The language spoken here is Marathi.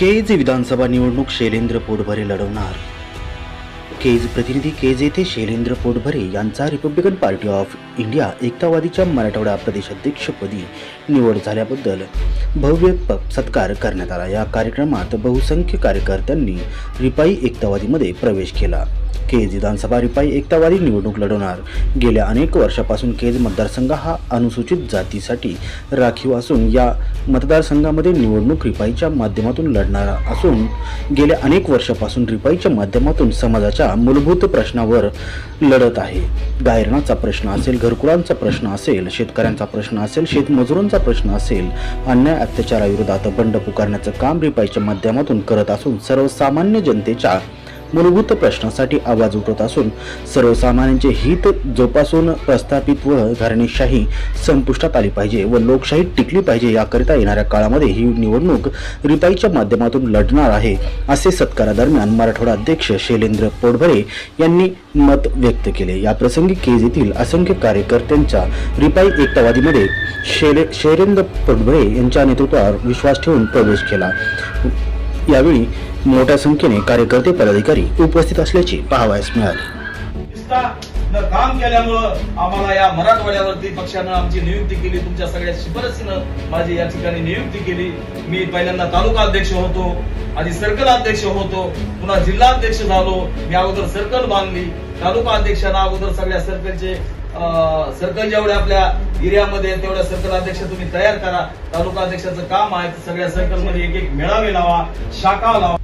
केज विधानसभा निवडणूक शैलेंद्र पोटभरे लढवणार. केज प्रतिनिधी केज येथे शैलेंद्र पोटभरे यांचा रिपब्लिकन पार्टी ऑफ इंडिया एकतावादीच्या मराठवाडा प्रदेशाध्यक्षपदी निवड झाल्याबद्दल भव्य प- सत्कार करण्यात आला. या कार्यक्रमात बहुसंख्य कार्यकर्त्यांनी रिपाई एकतावादीमध्ये प्रवेश केला. केज विधानसभा रिपाई एकतावादी निवडणूक लढवणार. गेल्या अनेक वर्षापासून केज मतदारसंघ हा अनुसूचित जातीसाठी राखीव असून या मतदारसंघामध्ये निवडणूक रिपाईच्या माध्यमातून लढणारा असून गेल्या अनेक वर्षापासून रिपाईच्या माध्यमातून समाजाच्या मूलभूत प्रश्नावर लढत आहे. गायरणाचा प्रश्न असेल घरकुलांचा प्रश्न असेल शेतकऱ्यांचा प्रश्न असेल शेतमजुरांचा प्रश्न असेल अन्याय अत्याचाराविरोधात बंड पुकारण्याचं काम रिपाईच्या माध्यमातून करत असून सर्वसामान्य जनतेच्या मूलभूत प्रश्नासाठी आवाज उठवत असून सर्वसामान्यांचे हित जोपासून प्रस्थापित व घराणेशाही संपुष्टात आली पाहिजे व लोकशाही टिकली पाहिजे याकरिता येणाऱ्या काळामध्ये ही निवडणूक रिपाईच्या माध्यमातून लढणार आहे असे सत्कारादरम्यान मराठवाडा अध्यक्ष शैलेंद्र पोटभरे यांनी मत व्यक्त केले. याप्रसंगी केज येथील असंख्य कार्यकर्त्यांच्या रिपाई एकतावादीमध्ये शैले शैलेंद्र पोटभरे यांच्या नेतृत्वावर विश्वास ठेवून प्रवेश केला. यावेळी मोठ्या संख्येने कार्यकर्ते पदाधिकारी उपस्थित असल्याचे पाहावयास मिळाले. निष्ठानं काम केल्यामुळं आम्हाला या मराठवाड्यावरती पक्षानं आमची नियुक्ती केली. तुमच्या सगळ्या शिफारसीनं माझी या ठिकाणी नियुक्ती केली. मी पहिल्यांदा तालुका अध्यक्ष होतो आधी सर्कल अध्यक्ष होतो पुन्हा जिल्हा अध्यक्ष झालो. मी अगोदर सर्कल बांधली. तालुका अध्यक्षांना अगोदर सगळ्या सर्कलचे सर्कल जेवढ्या आपल्या एरियामध्ये तेवढ्या सर्कल अध्यक्ष तुम्ही तयार करा. तालुका अध्यक्षाचं काम आहे सगळ्या सर्कलमध्ये एक एक मेळावे लावा शाखा लावा.